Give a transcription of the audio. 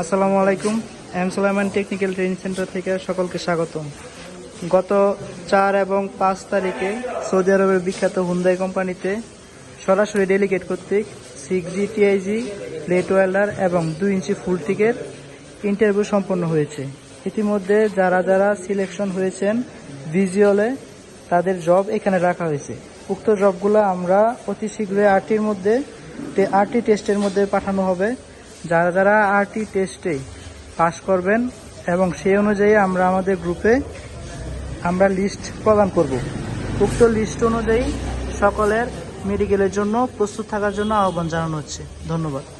আসসালামু আলাইকুম, M Sulaiman technical training centre থেকে সকলকে স্বাগতম। গত চার এবং পাঁচ তারিখে সৌদি আরবের বিখ্যাত হুন্দাই কোম্পানিতে সরাসরি ডেলিগেট কর্তৃক six G TIG plate welder এবং দুই ইঞ্চি ফুল টিকের ইন্টারভিউ সম্পন্ন হয়েছে। ইতিমধ্যে যারা যারা সিলেকশন হয়েছেন ভিজুয়ালে তাদের জব এখানে রাখা হয়েছে। উক্ত জবগুলো আমরা অতি শীঘ্রই আরটির মধ্যে আরটি টেস্টের মধ্যে পাঠানো হবে। যারা যারা আরটি টেস্টে পাস করবেন এবং সেই অনুযায়ী আমরা আমাদের গ্রুপে আমরা লিস্ট প্রদান করব। উক্ত লিস্ট অনুযায়ী সকলের মেডিকেলের জন্য প্রস্তুত থাকার জন্য আহ্বান জানানো হচ্ছে। ধন্যবাদ।